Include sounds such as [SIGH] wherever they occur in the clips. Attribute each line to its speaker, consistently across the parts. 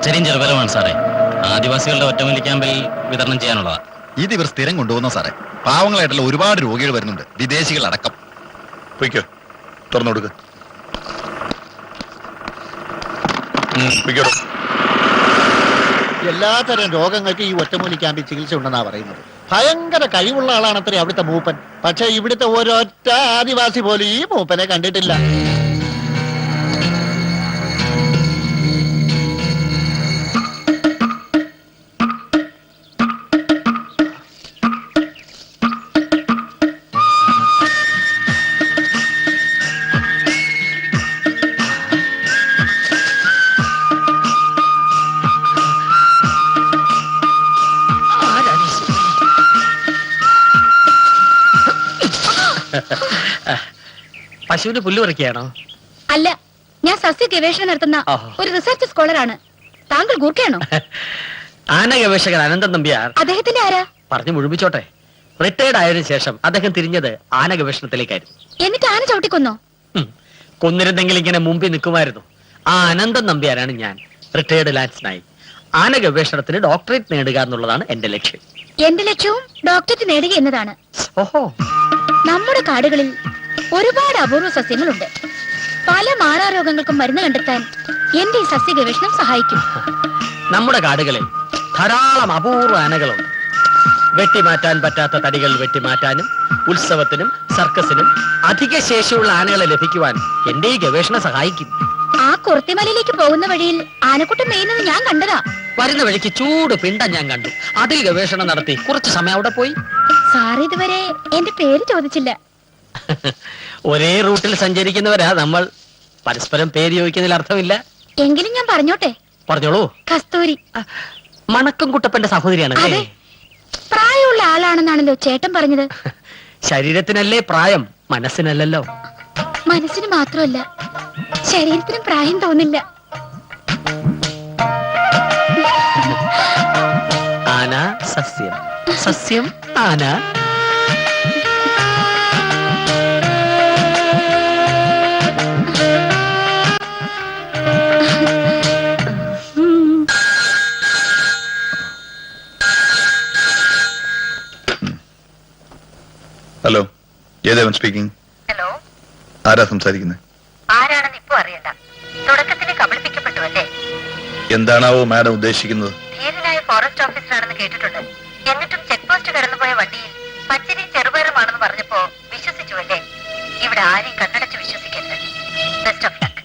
Speaker 1: പച്ചരിയും ചെറുപരമാണ് സാറേ. ആദിവാസികളുടെ ഒറ്റമൂലി ക്യാമ്പിൽ വിതരണം ചെയ്യാനുള്ളതാ.
Speaker 2: ഇത് ഇവർ സ്ഥിരം കൊണ്ടുപോകുന്ന സാറേ. പാവങ്ങളായിട്ടുള്ള ഒരുപാട് രോഗികൾ വരുന്നുണ്ട്. വിദേശികൾ അടക്കം
Speaker 3: പൊയ്ക്കോ. തുറന്നു കൊടുക്ക്.
Speaker 4: എല്ലാത്തരം രോഗങ്ങൾക്ക് ഈ ഒറ്റമൂലി ക്യാമ്പിൽ ചികിത്സ ഉണ്ടെന്നാ പറയുന്നത്. ഭയങ്കര കഴിവുള്ള ആളാണത്രേ അവിടുത്തെ മൂപ്പൻ. പക്ഷെ ഇവിടുത്തെ ഒരൊറ്റ ആദിവാസി പോലും ഈ മൂപ്പനെ കണ്ടിട്ടില്ല.
Speaker 5: പശുവിന് പുല്ല് പറിക്കുകയാണോ?
Speaker 6: അല്ല ഞാൻ സസ്യ ഗവേഷണം നടത്തുന്ന. ഒരു റിസർച്ച് സ്കോളറാണ്. താങ്കൾ ഗൂർക്കയാണോ [LAUGHS]
Speaker 5: ആന ഗവേഷകൻ അനന്തൻ നമ്പ്യാർ.
Speaker 6: അദ്ദേഹത്തിന്റെ ആരാ?
Speaker 5: പറഞ്ഞു മുഴുമിച്ചോട്ടെ റിട്ടയർഡ് ആയതിനു ശേഷം അദ്ദേഹം തിരിഞ്ഞത് ആന ഗവേഷണത്തിലേക്കായിരുന്നു.
Speaker 6: എന്നിട്ട് ആന ചവിട്ടിക്കൊന്നോ?
Speaker 5: കൊന്നിരുന്നെങ്കിൽ ഇങ്ങനെ മുമ്പിൽ നിൽക്കുമായിരുന്നു. ആ അനന്തൻ നമ്പ്യാരാണ് ഞാൻ. റിട്ടയർഡ് ലാൻസ്നായി. ആന ഗവേഷണത്തിന് ഡോക്ടറേറ്റ് നേടുക എന്നുള്ളതാണ് എന്റെ ലക്ഷ്യം.
Speaker 6: എന്റെ ലക്ഷ്യവും ഡോക്ടറേറ്റ് നേടുക എന്നതാണ്.
Speaker 5: ഓഹോ.
Speaker 6: നമ്മുടെ കാടുകളിൽ ഒരുപാട് അപൂർവ സസ്യങ്ങളുണ്ട്. പല മാറാരോഗങ്ങൾക്കും മരുന്ന് കണ്ടെത്താൻ എന്റെ ഈ സസ്യ ഗവേഷണം സഹായിക്കും.
Speaker 5: നമ്മുടെ കാടുകളിൽ ധാരാളം അപൂർവ ആനകളുണ്ട്. വെട്ടിമാറ്റാൻ പറ്റാത്ത തടികൾ വെട്ടിമാറ്റാനും ഉത്സവത്തിനും സർക്കസിനും അധിക ശേഷിയുള്ള ആനകളെ ലഭിക്കുവാൻ എന്റെ ഈ ഗവേഷണം സഹായിക്കും.
Speaker 6: ആ കുർത്തിമലയിലേക്ക് പോകുന്ന വഴിയിൽ ആനക്കുട്ടം മെയ്യുന്നത് ഞാൻ കണ്ടതാ.
Speaker 5: വരുന്ന വഴിക്ക് ചൂട് പിണ്ടം ഞാൻ കണ്ടു. അതിൽ ഗവേഷണം നടത്തി കുറച്ച് സമയം അവിടെ പോയി.
Speaker 6: സാർ ഇതുവരെ എന്റെ പേര് ചോദിച്ചില്ല.
Speaker 5: ഒരേ റൂട്ടിൽ സഞ്ചരിക്കുന്നവരാ നമ്മൾ. പരസ്പരം പേര് ചോദിക്കുന്നതിൽ അർത്ഥമില്ല.
Speaker 6: എങ്കിലും ഞാൻ പറഞ്ഞോട്ടെ?
Speaker 5: പറഞ്ഞോളൂ.
Speaker 6: കസ്തൂരി.
Speaker 5: മണക്കം കുട്ടപ്പന്റെ സഹോദരിയാണ്
Speaker 6: അതെ. പ്രായമുള്ള ആളാണെന്നാണല്ലോ ചേട്ടൻ പറഞ്ഞത്. [LAUGHS]
Speaker 5: ശരീരത്തിനല്ലേ പ്രായം മനസ്സിനല്ലല്ലോ.
Speaker 6: മനസ്സിന് മാത്രമല്ല ശരീരത്തിനും പ്രായം തോന്നില്ല.
Speaker 5: ആന സസ്യം. സസ്യം ആന
Speaker 3: ജയദേവൻ സ്പീക്കിംഗ്
Speaker 7: ഹലോ
Speaker 3: ആരാ സംസാരിക്കുന്നത്
Speaker 7: ആരാണെന്ന് ഇപ്പൊ അറിയണ്ട. തുടക്കത്തിൽ കബളിപ്പിക്കപ്പെട്ടു അല്ലേ?
Speaker 3: എന്താണാവോ മാഡം ഉദ്ദേശിക്കുന്നത്?
Speaker 7: ധീരനായ ഫോറസ്റ്റ് ഓഫീസറാണെന്ന് കേട്ടിട്ടുണ്ട്. എന്നിട്ടും ചെക്ക് പോസ്റ്റ് കടന്നുപോയ വണ്ടിയിൽ പച്ചരി ചെറുപയറുമാണെന്ന് പറഞ്ഞപ്പോ വിശ്വസിച്ചു അല്ലേ? ഇവിടെ ആരെയും കണ്ണടച്ച് വിശ്വസിക്കരുത്. ബെസ്റ്റ് ഓഫ് ലക്ക്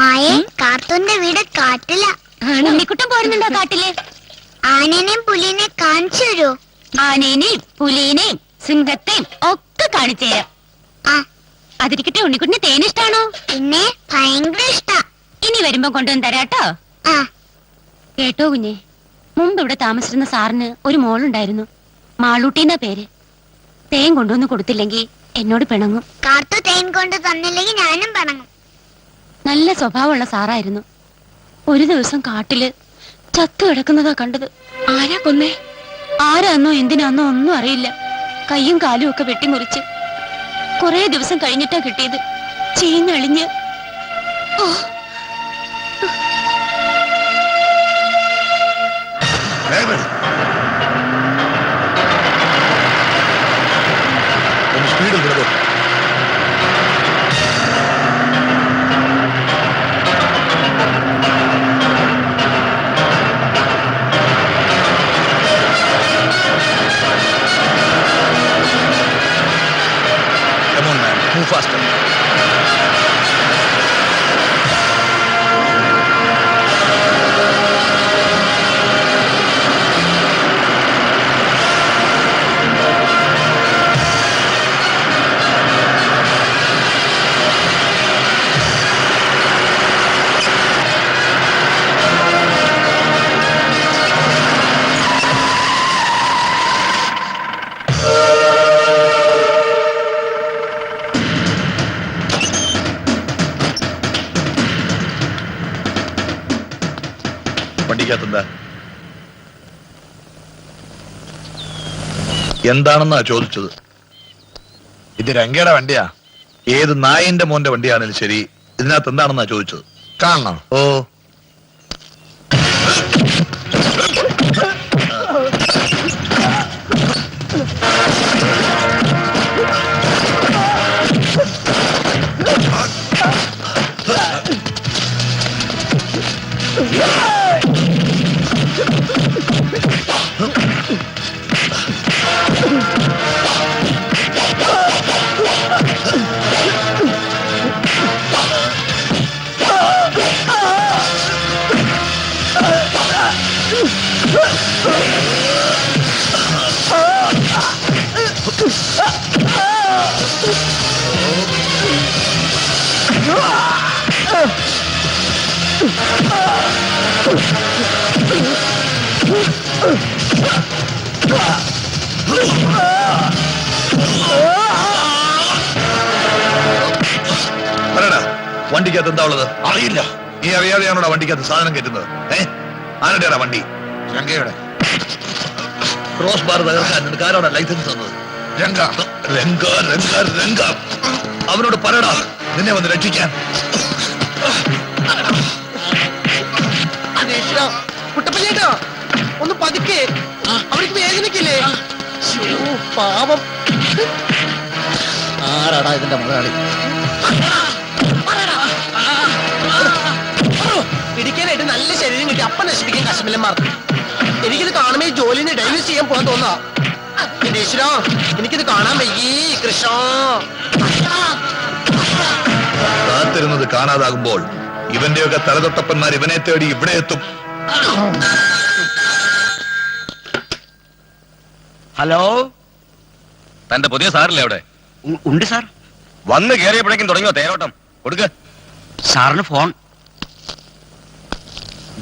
Speaker 8: മായേ കാർത്തൂന്റെ വീട് കാട്ടില.
Speaker 6: ഉണ്ണിക്കുട്ടം പോരുന്നുണ്ടോ കാട്ടിൽ?
Speaker 8: ആനനെയും പുലിനെ കാണിച്ചു തരുമോ
Speaker 6: ആനേനെയും പുലിനെയും സിംഹത്തെയും ഒക്കെ കാണിച്ചു തരാം.
Speaker 8: ആ.
Speaker 6: അതിരിക്കട്ടെ ഉണ്ണിക്കുട്ടിന് തേനിഷ്ടാണോ
Speaker 8: പിന്നെ ഭയങ്കര ഇഷ്ടാ.
Speaker 6: ഇനി വരുമ്പോ കൊണ്ടുവന്ന് തരാട്ടോ.
Speaker 8: ആ.
Speaker 6: കേട്ടോ കുഞ്ഞെ മുമ്പ് ഇവിടെ താമസിച്ചിരുന്ന സാറിന് ഒരു മോളുണ്ടായിരുന്നു. മാളൂട്ടി എന്നാ പേര്. തേൻ കൊണ്ടുവന്ന് കൊടുത്തില്ലെങ്കിൽ എന്നോട് പിണങ്ങും.
Speaker 8: കാർത്തു തേൻ കൊണ്ട് തന്നില്ലെങ്കിൽ ഞാനും പിണങ്ങും.
Speaker 6: നല്ല സ്വഭാവമുള്ള സാറായിരുന്നു. ഒരു ദിവസം കാട്ടിൽ ചത്തു കിടക്കുന്നതാ കണ്ടത്. ആരാ കൊന്നേ? ആരാന്നോ എന്തിനാന്നോ ഒന്നും അറിയില്ല. കയ്യും കാലും ഒക്കെ വെട്ടിമുറിച്ച്. കുറെ ദിവസം കഴിഞ്ഞിട്ടാ കിട്ടിയത്. ചീഞ്ഞളിഞ്ഞ് ഓ
Speaker 3: Cluster. എന്താണെന്നാ ചോദിച്ചത്?
Speaker 2: ഇത് രംഗയുടെ വണ്ടിയാ.
Speaker 3: ഏത് നായിന്റെ മോന്റെ വണ്ടിയാണെങ്കിലും ശരി ഇതിനകത്ത് എന്താണെന്നാ ചോദിച്ചത്?
Speaker 2: കാണണം.
Speaker 3: ഓ. പറയടാ വണ്ടിക്കകത്ത് എന്താ ഉള്ളത്? അറിയില്ല. നീ അറിയാതെയാണോടാ വണ്ടിക്കകത്ത് സാധനം കയറ്റുന്നത്? ഏ? ആരുടെയാടാ വണ്ടി.
Speaker 2: ശങ്കയുടെ
Speaker 3: ക്രോസ് ബാർ തകർക്കാൻ നിനക്ക് ലൈസൻസ് തന്നത്? രംഗ. രംഗ രംഗ രംഗ. അവനോട് പറയടാ നിന്നെ വന്ന് രക്ഷിക്കാൻ.
Speaker 5: കുട്ടപ്പനേട്ടാ ഒന്ന് പതുക്കെ. അവർക്ക് വേദനക്കില്ലേ?
Speaker 4: പാപം ആരാടാ ഇതിന്റെ മുതലാളി?
Speaker 5: ഇടിക്കാനായിട്ട് നല്ല ശരീരം കിട്ടി. അപ്പ നശിപ്പിക്കും കശ്മലന്മാർ എനിക്കിത് കാണുമ്പോ ഈ ജോലിന് ഡൈവേഴ്സ് ചെയ്യാൻ പോകാൻ തോന്നാ. എന്റെ ഈശ്വരാ എനിക്കിത് കാണാൻ വയ്യേ കൃഷ്ണ.
Speaker 3: കാത്തിരുന്നത് കാണാതാകുമ്പോൾ ഇവന്റെയൊക്കെ തലതൊട്ടപ്പന്മാർ ഇവനെ തേടി ഇവിടെ എത്തും.
Speaker 5: ഹലോ?
Speaker 1: തന്റെ പുതിയ സാറില്ലേ അവിടെ?
Speaker 5: ഉണ്ട് സാർ.
Speaker 1: വന്ന് കയറിയപ്പോഴേക്കും തുടങ്ങിയോ തേരോട്ടം? കൊടുക്ക.
Speaker 5: സാറിന് phone.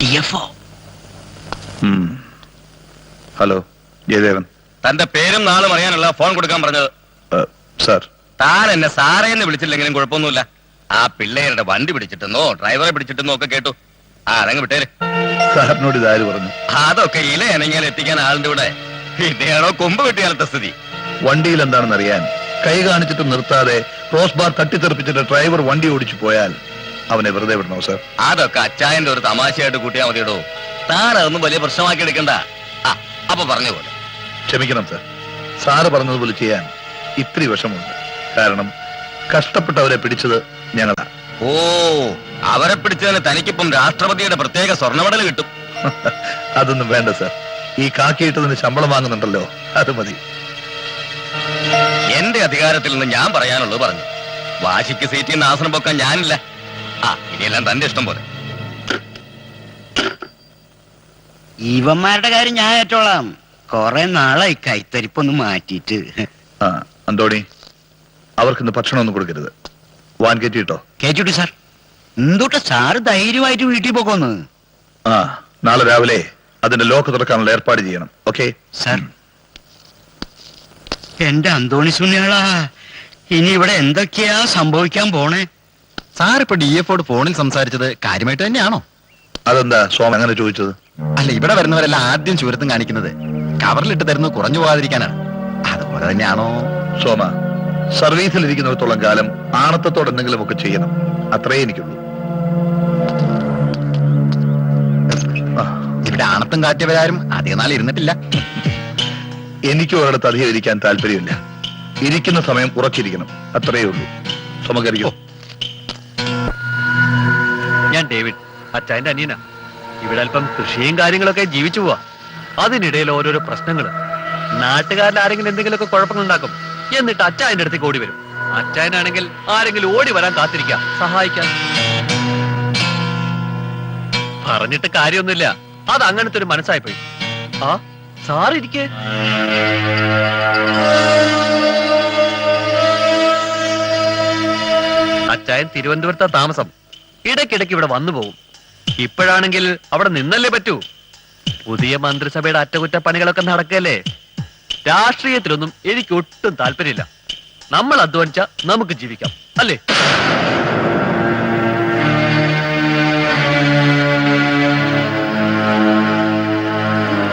Speaker 5: D F
Speaker 3: hello Jayadevan.
Speaker 1: തന്റെ പേരും നാളും അറിയാനുള്ള ഫോൺ കൊടുക്കാൻ പറഞ്ഞത്.
Speaker 3: സാർ.
Speaker 1: താൻ എന്നെ സാറേ എന്ന് വിളിച്ചില്ലെങ്കിലും കുഴപ്പമൊന്നുമില്ല. ആ പിള്ളേരുടെ വണ്ടി പിടിച്ചിട്ടെന്നോ ഡ്രൈവറെ പിടിച്ചിട്ടെന്നോ ഒക്കെ കേട്ടു. ആ അതങ്ങ് വിട്ടേര്.
Speaker 3: സാറിനോട് ഇതാര് പറഞ്ഞു?
Speaker 1: അതൊക്കെ ഇല ഇണങ്ങിയാൽ എത്തിക്കാൻ ആളുടെ കൂടെ ഇതേണോ കൊമ്പ് വെട്ടിയാലത്തെ സ്ഥിതി.
Speaker 3: വണ്ടിയിൽ എന്താണെന്ന് അറിയാൻ. കൈ കാണിച്ചിട്ട് നിർത്താതെ ക്രോസ് ബാർ തട്ടിത്തെറിപ്പിച്ചിട്ട് ഡ്രൈവർ വണ്ടി ഓടിച്ചു പോയാൽ അവനെ വെറുതെ വിടണോ സാർ?
Speaker 1: അതൊക്കെ അച്ചായന്റെ ഒരു തമാശയായിട്ട് കൂട്ടിയാൽ മതിയിടോ. താൻ അതൊന്നും വലിയ പ്രശ്നമാക്കി എടുക്കണ്ട. ആ അപ്പൊ പറഞ്ഞ പോലെ.
Speaker 3: ക്ഷമിക്കണം സാർ. സാറ് പറഞ്ഞതുപോലെ ചെയ്യാൻ ഇത്തിരി വിഷമമുണ്ട്. കാരണം കഷ്ടപ്പെട്ടവരെ പിടിച്ചത് ഞങ്ങളാ.
Speaker 1: ഓ അവരെ പിടിച്ചതിന് തനിക്കിപ്പം രാഷ്ട്രപതിയുടെ പ്രത്യേക സ്വർണ മെഡൽ കിട്ടും. [LAUGHS]
Speaker 3: അതൊന്നും വേണ്ട സാർ. ഈ കാക്കിയിട്ടതിന് ശമ്പളം വാങ്ങുന്നുണ്ടല്ലോ അത് മതി.
Speaker 1: എന്റെ അധികാരത്തിൽ നിന്ന് ഞാൻ പറയാനുള്ളത് പറഞ്ഞു. വാശിക്ക് സീറ്റിൽ നിന്ന് ആസനം പൊക്കാൻ ഞാനില്ല. ആ ഇനിയെല്ലാം തന്റെ ഇഷ്ടം പോലെ.
Speaker 9: ഇവന്മാരുടെ കാര്യം ഞാൻ ഏറ്റോളാം. കൊറേ നാളായി കൈത്തരിപ്പൊന്ന് മാറ്റിയിട്ട്.
Speaker 3: ആ അന്തോണി ഭക്ഷണം ഒന്നും കൊടുക്കരുത്. വാൻ കയറ്റിട്ടോ
Speaker 9: കേട്ടിട്ടു സാർ. എന്തോട്ടെ സാറ് ധൈര്യമായിട്ട് വീട്ടിൽ പോക്കോന്ന്?
Speaker 3: ആ നാളെ രാവിലെ അതിന്റെ ലോക്ക് തുറക്കാനുള്ള ഏർപ്പാട് ചെയ്യണം. ഓക്കെ?
Speaker 9: സാർ. എന്റെ അന്തോണി സുനിയാളാ ഇനി ഇവിടെ എന്തൊക്കെയാ സംഭവിക്കാൻ പോണേ?
Speaker 2: സാർ ഇപ്പൊ ഡി എഫോട് ഫോണിൽ സംസാരിച്ചത് കാര്യമായിട്ട് തന്നെയാണോ?
Speaker 3: അതെന്താ സ്വാമി അങ്ങനെ ചോദിച്ചത്?
Speaker 2: അല്ല ഇവിടെ വരുന്നവരല്ല ആദ്യം ചുരത്തും കാണിക്കുന്നത് കവറിലിട്ട് തരുന്നത് കുറഞ്ഞു പോകാതിരിക്കാനാണ്. അതുപോലെ തന്നെയാണോ?
Speaker 3: സോമ സർവീസിൽ ഇരിക്കുന്നിടത്തോളം കാലം ആണത്തത്തോടെ എന്തെങ്കിലും ഒക്കെ ചെയ്യണം. അത്രേ എനിക്കുള്ളൂ.
Speaker 2: ഇവിടെ ആണത്തും കാറ്റിയവരാരും അധികം നാൾ ഇരുന്നിട്ടില്ല.
Speaker 3: എനിക്കും ഒരിടത്ത് അധികം ഇരിക്കാൻ താല്പര്യമില്ല. ഇരിക്കുന്ന സമയം ഉറച്ചിരിക്കണം. അത്രയേ ഉള്ളൂ. സമകരിക്കോ
Speaker 10: ഞാൻ ഡേവിഡ് അച്ഛന്റെ അനിയനാ. ഇവിടെ അല്പം കൃഷിയും കാര്യങ്ങളൊക്കെ ജീവിച്ചു പോവാ. അതിനിടയിൽ ഓരോരോ പ്രശ്നങ്ങൾ നാട്ടുകാരിൽ ആരെങ്കിലും എന്തെങ്കിലുമൊക്കെ കുഴപ്പങ്ങൾ ഉണ്ടാക്കും. എന്നിട്ട് അച്ചായന്റെ അടുത്തേക്ക് ഓടി വരും. അച്ചായനാണെങ്കിൽ ആരെങ്കിലും ഓടി വരാൻ കാത്തിരിക്കാം. സഹായിക്കാൻ പറഞ്ഞിട്ട് കാര്യമൊന്നുമില്ല. അത് അങ്ങനത്തെ ഒരു മനസ്സായി പോയി ആ സാറിരിക്കേ അച്ചായൻ തിരുവനന്തപുരത്താ താമസം. ഇടയ്ക്കിടയ്ക്ക് ഇവിടെ വന്നു പോകും ഇപ്പോഴാണെങ്കിൽ അവിടെ നിന്നല്ലേ പറ്റൂ. പുതിയ മന്ത്രിസഭയുടെ അറ്റകുറ്റപ്പണികളൊക്കെ നടക്കല്ലേ? രാഷ്ട്രീയത്തിലൊന്നും എനിക്ക് ഒട്ടും താല്പര്യമില്ല. നമ്മൾ അധ്വാനിച്ച നമുക്ക് ജീവിക്കാം അല്ലേ?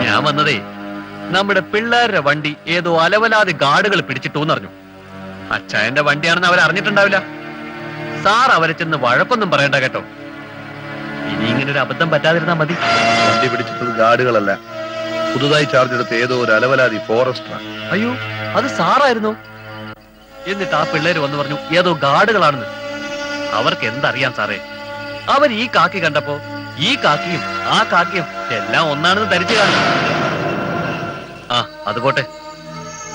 Speaker 10: ഞാൻ വന്നതേ നമ്മുടെ പിള്ളേരുടെ വണ്ടി ഏതോ അലവലാതെ ഗാർഡുകൾ പിടിച്ചിട്ടു എന്നറിഞ്ഞു അച്ചായന്റെ വണ്ടിയാണെന്ന് അവർ അറിഞ്ഞിട്ടുണ്ടാവില്ല സാർ അവരെ ചെന്ന് വഴക്കൊന്നും പറയണ്ട കേട്ടോ. ഒരു അബദ്ധം പറ്റാതിരുന്നാ മതി.
Speaker 3: വണ്ടി പിടിച്ചിട്ടത് ഗാർഡുകളല്ല. പുതുതായി ചാർജ് എടുത്ത ഏതോ ഒരു അലവലാതി ഫോറസ്റ്ററാണ്
Speaker 10: അയ്യോ അത് സാറായിരുന്നു. എന്നിട്ട് ആ പിള്ളേര് വന്ന് പറഞ്ഞു ഏതോ ഗാർഡുകളാണെന്ന്. അവർക്ക് എന്തറിയാം സാറേ? അവർ ഈ കാക്കി കണ്ടപ്പോ ഈ കാക്കിയും ആ കാക്കിയും എല്ലാം ഒന്നാണെന്ന് ധരിച്ചു കാണും. ആ അത് പോട്ടെ.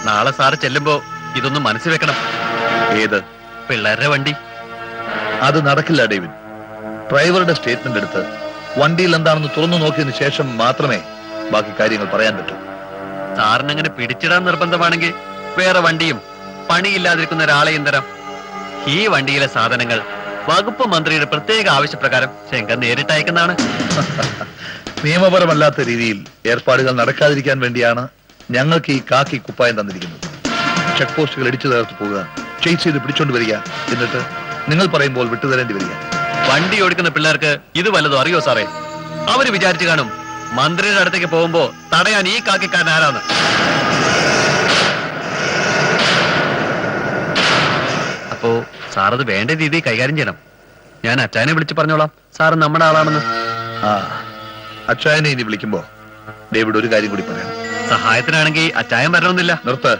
Speaker 10: നാളെ സാറ് ചെല്ലുമ്പോ ഇതൊന്ന് മനസ്സിൽ വെക്കണം.
Speaker 3: ഏത്?
Speaker 10: പിള്ളേരുടെ വണ്ടി.
Speaker 3: അത് നടക്കില്ല ഡേവിൻ ഡ്രൈവറുടെ സ്റ്റേറ്റ്മെന്റ് എടുത്ത് വണ്ടിയിൽ എന്താണെന്ന് തുറന്നു നോക്കിയതിനു ശേഷം മാത്രമേ ബാക്കി കാര്യങ്ങൾ പറയാൻ പറ്റൂ.
Speaker 10: സാറിനങ്ങനെ പിടിച്ചിടാൻ നിർബന്ധമാണെങ്കിൽ വേറെ വണ്ടിയും പണിയില്ലാതിരിക്കുന്ന ഒരാളെയും തരാം? ഈ വണ്ടിയിലെ സാധനങ്ങൾ വകുപ്പ് മന്ത്രിയുടെ പ്രത്യേക ആവശ്യപ്രകാരം ശങ്കർ നേരിട്ട് അയക്കുന്നതാണ്.
Speaker 3: നിയമപരമല്ലാത്ത രീതിയിൽ ഏർപ്പാടുകൾ നടക്കാതിരിക്കാൻ വേണ്ടിയാണ് ഞങ്ങൾക്ക് ഈ കാക്കി കുപ്പായം തന്നിരിക്കുന്നത്. ചെക്ക് പോസ്റ്റുകൾ ഇടിച്ചു തകർത്ത് പോവുക ചെയ്ത് പിടിച്ചോണ്ട് വരിക എന്നിട്ട് നിങ്ങൾ പറയുമ്പോൾ വിട്ടുതരേണ്ടി വരിക.
Speaker 10: വണ്ടി ഓടിക്കുന്ന പിള്ളേർക്ക് ഇത് വല്ലതും അറിയോ സാറേ? അവർ വിചാരിച്ചു കാണും മന്ത്രിയുടെ അടുത്തേക്ക് പോകുമ്പോ തടയാൻ ഈ കാക്കിക്കാരൻ ആരാന്ന്. അപ്പോ സാറത് വേണ്ട രീതിയിൽ കൈകാര്യം ചെയ്യണം. ഞാൻ അച്ചായനെ വിളിച്ചു പറഞ്ഞോളാം. സാറ് നമ്മുടെ ആളാണെന്ന്.
Speaker 3: ആ അച്ചായനെ ഇനി വിളിക്കുമ്പോ ഡേവിഡ് ഒരു കാര്യം കൂടി പറയാം
Speaker 10: സഹായത്തിനാണെങ്കിൽ അച്ചായം വരണമെന്നില്ല.
Speaker 3: നിർത്ത്.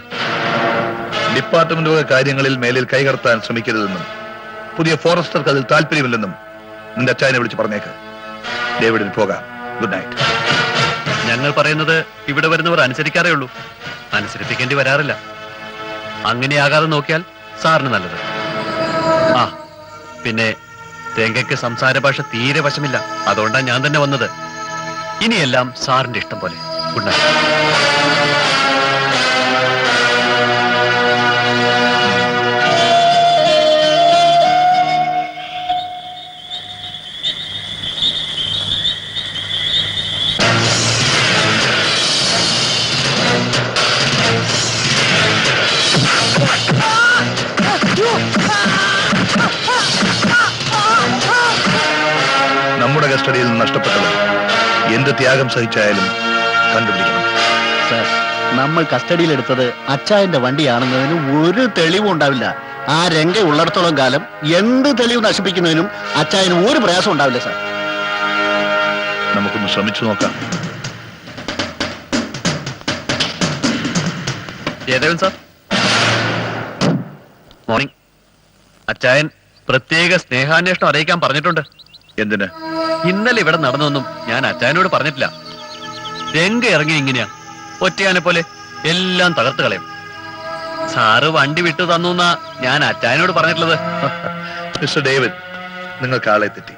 Speaker 3: ഡിപ്പാർട്ട്മെന്റ് കാര്യങ്ങളിൽ മേലിൽ കൈകടത്താൻ ശ്രമിക്കരുതെന്നും പുതിയ ഫോറസ്റ്റർക്ക് അതിൽ താല്പര്യമില്ലെന്നും നിന്റെ അച്ചായനെ വിളിച്ച് പറഞ്ഞേക്ക്. ഡേവിഡിന് പോകാം. Good night.
Speaker 10: ഞങ്ങൾ പറയുന്നത് ഇവിടെ വരുന്നവർ അനുസരിക്കാറേ ഉള്ളൂ. അനുസരിപ്പിക്കേണ്ടി വരാറില്ല. അങ്ങനെയാകാതെ നോക്കിയാൽ സാറിന് നല്ലത്. ആ പിന്നെ തേങ്കയ്ക്ക് സംസാര ഭാഷ തീരെ വശമില്ല. അതുകൊണ്ടാണ് ഞാൻ തന്നെ വന്നത്. ഇനിയെല്ലാം സാറിന്റെ ഇഷ്ടം പോലെ. Good night.
Speaker 3: കസ്റ്റഡിയിൽ നിന്ന് നഷ്ടപ്പെട്ടത് എന്ത് ത്യാഗം സഹിച്ചായാലും കണ്ടുപിടിക്കണം.
Speaker 4: സർ നമ്മൾ കസ്റ്റഡിയിലെടുത്തത് അച്ചായന്റെ വണ്ടിയാണെന്നതിന് ഒരു തെളിവും ഉണ്ടാവില്ല. ആ രംഗ ഉള്ളിടത്തോളം കാലം എന്ത് തെളിവ് നശിപ്പിക്കുന്നതിനും അച്ചായന് ഒരു പ്രയാസം ഉണ്ടാവില്ല സർ
Speaker 3: നമുക്കൊന്ന് ശ്രമിച്ചു നോക്കാം.
Speaker 10: ജയദേവൻ സാർ മോർണിംഗ് അച്ചായൻ പ്രത്യേക സ്നേഹാന്വേഷണം അറിയിക്കാൻ പറഞ്ഞിട്ടുണ്ട്.
Speaker 3: എന്തിന്?
Speaker 10: ഇന്നലെ ഇവിടെ നടന്നൊന്നും ഞാൻ അച്ചായനോട് പറഞ്ഞിട്ടില്ല. രംഗ ഇറങ്ങി ഇങ്ങനെയാ. ഒറ്റയാനെ പോലെ എല്ലാം തകർത്ത് കളയും. സാറ് വണ്ടി വിട്ടു തന്നു എന്നാ ഞാൻ അച്ചായനോട് പറഞ്ഞിട്ടുള്ളത്.
Speaker 3: മിസ്റ്റർ ഡേവിഡ് നിങ്ങൾക്ക് ആളെ തെറ്റി.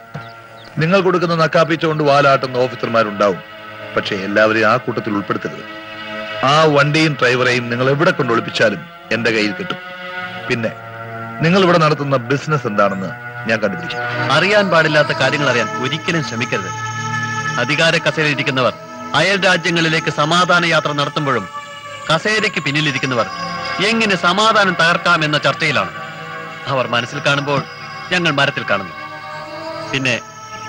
Speaker 3: നിങ്ങൾ കൊടുക്കുന്ന നക്കാപ്പിച്ചുകൊണ്ട് വാലാട്ടുന്ന ഓഫീസർമാരുണ്ടാവും. പക്ഷേ എല്ലാവരെയും ആ കൂട്ടത്തിൽ ഉൾപ്പെടുത്തരുത്. ആ വണ്ടിയും ഡ്രൈവറെയും നിങ്ങൾ എവിടെ കൊണ്ട് ഒളിപ്പിച്ചാലും എന്റെ കയ്യിൽ കിട്ടും. പിന്നെ നിങ്ങൾ ഇവിടെ നടത്തുന്ന ബിസിനസ് എന്താണെന്ന് ഞാൻ കണ്ടുപിടിക്കും.
Speaker 10: അറിയാൻ പാടില്ലാത്ത കാര്യങ്ങൾ അറിയാൻ ഒരിക്കലും ശ്രമിക്കരുത്. അധികാര കസേരയിരിക്കുന്നവർ അയൽ രാജ്യങ്ങളിലേക്ക് സമാധാന യാത്ര നടത്തുമ്പോഴും കസേരയ്ക്ക് പിന്നിലിരിക്കുന്നവർ എങ്ങനെ സമാധാനം തകർക്കാം എന്ന ചർച്ചയിലാണ്. അവർ മനസ്സിൽ കാണുമ്പോൾ ഞങ്ങൾ മരത്തിൽ കാണുന്നു. പിന്നെ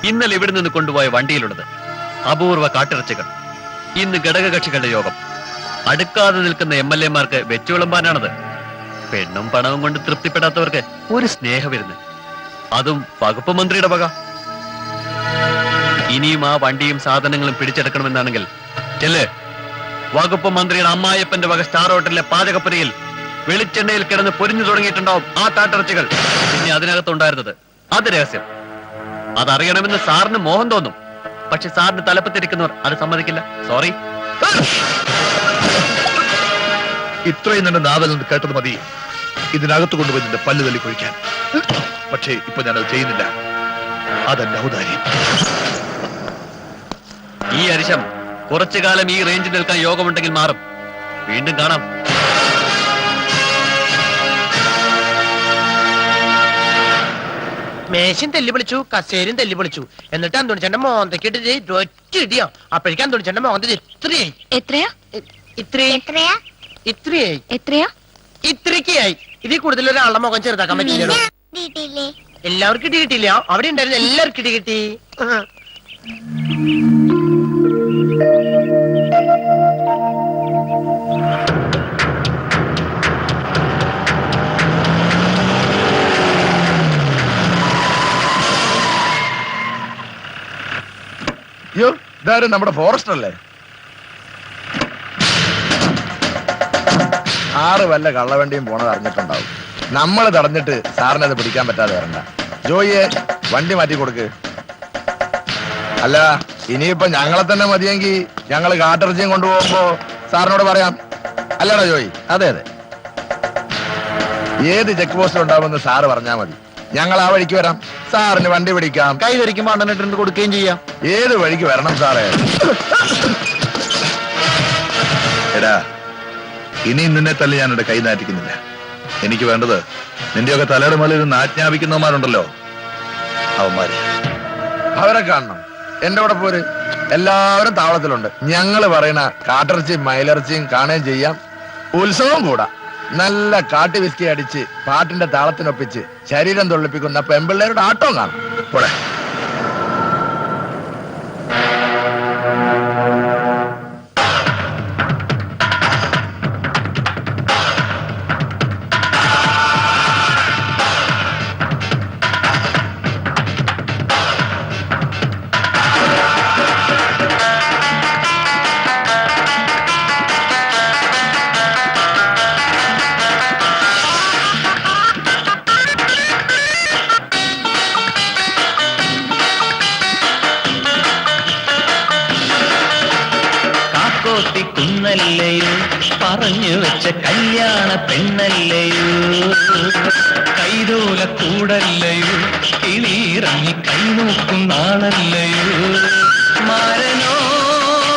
Speaker 10: ഇന്നലെ ഇവിടെ നിന്ന് കൊണ്ടുപോയ വണ്ടിയിലുള്ളത് അപൂർവ കാട്ടിറച്ചികൾ. ഇന്ന് ഘടകകക്ഷികളുടെ യോഗം. അടുക്കാതെ നിൽക്കുന്ന എം എൽ എമാർക്ക് വെച്ചുവിളമ്പാനാണത്. പെണ്ണും പണവും കൊണ്ട് തൃപ്തിപ്പെടാത്തവർക്ക് ഒരു സ്നേഹവിരുന്ന് അതും വകുപ്പ് മന്ത്രിയുടെ വക. ഇനിയും ആ വണ്ടിയും സാധനങ്ങളും പിടിച്ചെടുക്കണമെന്നാണെങ്കിൽ ചെല്ല്. വകുപ്പ് മന്ത്രിയുടെ അമ്മായപ്പന്റെ വക സ്റ്റാർ ഹോട്ടലിലെ പാചകപ്പുരയിൽ വെളിച്ചെണ്ണയിൽ കിടന്ന് പൊരിഞ്ഞു തുടങ്ങിയിട്ടുണ്ടാവും ആ താട്ടിറച്ചികൾ പിന്നെ അതിനകത്തുണ്ടായിരുന്നത്. അത് രഹസ്യം. അതറിയണമെന്ന് സാറിന് മോഹം തോന്നും. പക്ഷെ സാറിന് തലപ്പത്തിരിക്കുന്നവർ അത് സമ്മതിക്കില്ല. സോറി
Speaker 3: ഇത്രയും നിന്റെ നാവൽ കേട്ടത് മതി. ഇതിനകത്ത് കൊണ്ടുപോയി നിന്റെ പല്ല് തല്ലി കുഴിക്കാൻ പക്ഷേ ഇപ്പൊ ഞാനത് ചെയ്യുന്നില്ല. അതെന്റെ ഔദാര്യം
Speaker 10: ഈ അരിശം കുറച്ചു കാലം ഈ റേഞ്ചിൽ നിൽക്കാൻ യോഗമുണ്ടെങ്കിൽ മാറും. വീണ്ടും കാണാം.
Speaker 5: മേശയും തെല്ലി വിളിച്ചു കസേരയും തെല്ലി വിളിച്ചു എന്നിട്ട് അന്തോണിച്ചന്റെ മോന്തയ്ക്ക് ഇട്ടിട്ട് ഒറ്റിടിയാ അപ്പോഴേക്കും അന്തോണിച്ചന്റെ മോന്ത ഇത്രയായി.
Speaker 6: എത്രയാ?
Speaker 5: ഇത്രയായി.
Speaker 8: എത്രയാ?
Speaker 5: ഇത്രയായി.
Speaker 6: എത്രയാ?
Speaker 5: ഇത്രയൊക്കെയായി ഇതിൽ കൂടുതൽ ഒരാളുടെ മുഖം ചെറുതാക്കാൻ പറ്റില്ലല്ലോ. എല്ലാവർക്കും ഇടി കിട്ടിയില്ല. അവിടെ ഉണ്ടായിരുന്ന എല്ലാവർക്കും ഇടി കിട്ടി. അയ്യോ
Speaker 2: ഇതാരും? നമ്മുടെ ഫോറസ്റ്റ് അല്ലേ? ആറ് വല്ല കള്ളവണ്ടിയും പോണത് അറിഞ്ഞിട്ടുണ്ടാവും. നമ്മൾ തടഞ്ഞിട്ട് സാറിനെ അത് പിടിക്കാൻ പറ്റാതെ വരണ്ട. ജോയിയെ വണ്ടി മാറ്റി കൊടുക്ക്. അല്ല ഇനിയിപ്പോ ഞങ്ങളെ തന്നെ മതിയെങ്കിൽ ഞങ്ങൾ കാട്ടിറച്ചിയും കൊണ്ടുപോകുമ്പോ സാറിനോട് പറയാം. അല്ലടാ ജോയി.
Speaker 11: അതെ അതെ.
Speaker 2: ഏത് ചെക്ക് പോസ്റ്റ് ഉണ്ടാവുമെന്ന് സാറ് പറഞ്ഞാൽ മതി. ഞങ്ങൾ ആ വഴിക്ക് വരാം. സാറിന് വണ്ടി പിടിക്കാം.
Speaker 11: കൈ ധരിക്കുമ്പോൾ അണ്ണനിട്ടുണ്ട് കൊടുക്കുകയും ചെയ്യാം.
Speaker 2: ഏത് വഴിക്ക് വരണം സാറേ? എടാ ഇനി നിന്നെ തല്ലി ഞാനിവിടെ കൈ നാറ്റിക്കുന്നില്ല. എനിക്ക് വേണ്ടത് നിന്റെയൊക്കെ തലയുടെ മേളിൽ നിന്ന് ആജ്ഞാപിക്കുന്നവന്മാരുണ്ടല്ലോ. അവന്മാര്. അവരെ കാണണം. എന്റെ കൂടെ പോര്. എല്ലാവരും താവളത്തിലുണ്ട്. ഞങ്ങൾ പറയണ കാട്ടിറച്ചിയും മയിലിറച്ചിയും കാണുകയും ചെയ്യാം. ഉത്സവം കൂടാ. നല്ല കാട്ടി വിസ്കി അടിച്ച് പാട്ടിന്റെ താളത്തിനൊപ്പിച്ച് ശരീരം തൊള്ളിപ്പിക്കുന്ന പെമ്പിള്ളേരുടെ ആട്ടവും കാണാം. പോടെ
Speaker 12: പെണ്ണല്ലയോ. കൈതോല കൂടല്ലയോ. കിളിയിറങ്ങി കൈനോക്കും നാളല്ലയോ. മാരനോ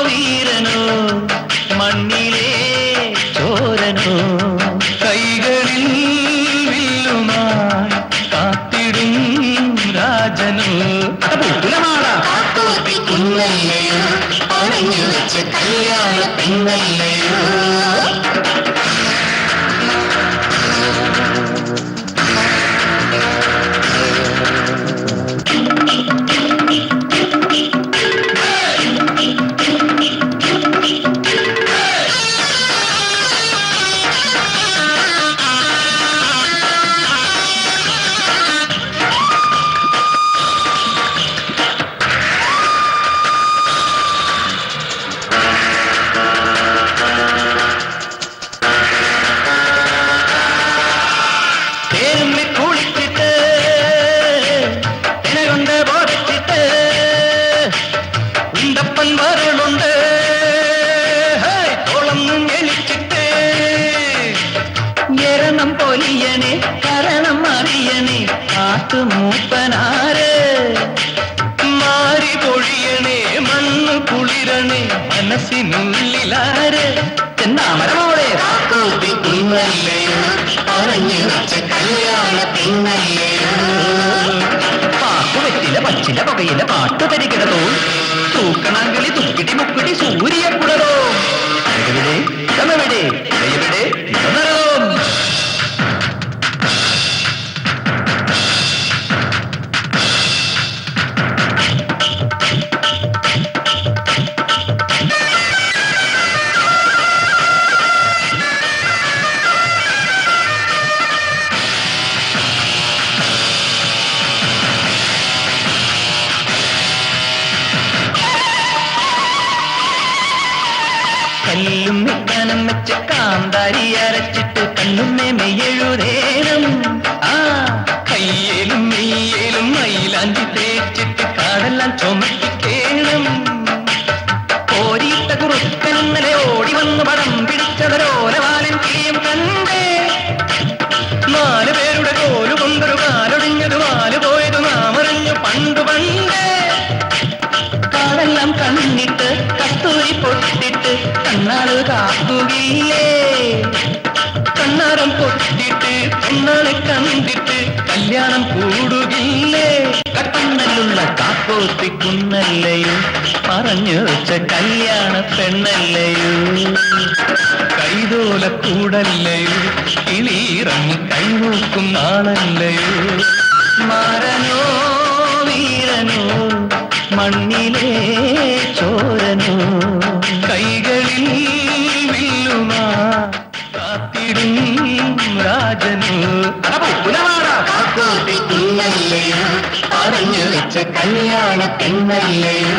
Speaker 12: വീരനോ മണ്ണിലെ ചോരനോ കൈകളിൽ വില്ലുമായി കാത്തിടും രാജനോ. കുന്നല്ലയോ പറഞ്ഞു വെച്ച കല്യാണ പെണ്ണല്ലയോ പറഞ്ഞു വെച്ച കല്യാണ പിന്നല്ലയോ പാക്കുവെറ്റില പച്ചില പകയില പാട്ടു തരികിടതോ. തൂക്കണാങ്കളി തുക്കിടി മുക്കിടി സൂര്യക്കുടതോ. അഴകവിടെ ഇടമെവിടെ ഇടയവിടെ ഇടനരകം. കല്ലും മെക്കാനും വെച്ച് കാന്താരി അരച്ചിട്ട് കണ്ണുമ്മേ മെയ്യെഴുതേണം ആ കയ്യേലും മെയ്യേലും മൈലാഞ്ചി തേച്ചിട്ട് കാടെല്ലാം ചുമട്ടിക്കേണം ഓരിയിട്ട കുറുക്കൻ ഇന്നലെ ഓടി വന്ന് പടം പിടിച്ചതൊരോലവാലൻ കിളിയും കണ്ടേ. നാല് പേരുടെ കോലു കൊണ്ടൊരു കാലൊടിഞ്ഞത് വാൽ പോയത് നാമറിഞ്ഞു പണ്ട് പണ്ടേ. കാടെല്ലാം കണ്ണിട്ട് കാക്കുകയില്ലേ കണ്ണാരം പൊട്ടിട്ട് പെണ്ണാളെ കണ്ടിട്ട് കല്യാണം കൂടുകില്ലേ. കട്ടണ്ണലുള്ള കാപ്പോത്തി കുന്നല്ലയോ. പറഞ്ഞു വെച്ച കല്യാണ പെണ്ണല്ലയോ. കൈതോല കൂടല്ലയോ. കിളിയിറങ്ങി കൈനോക്കും നാളല്ലയോ മാരനോ വീരനോ മണ്ണിലേ ചോരനോ. രാജനോ കാക്കോട്ടി കുന്നല്ലയോ പറഞ്ഞു വെച്ച കല്യാണ പെണ്ണല്ലയോ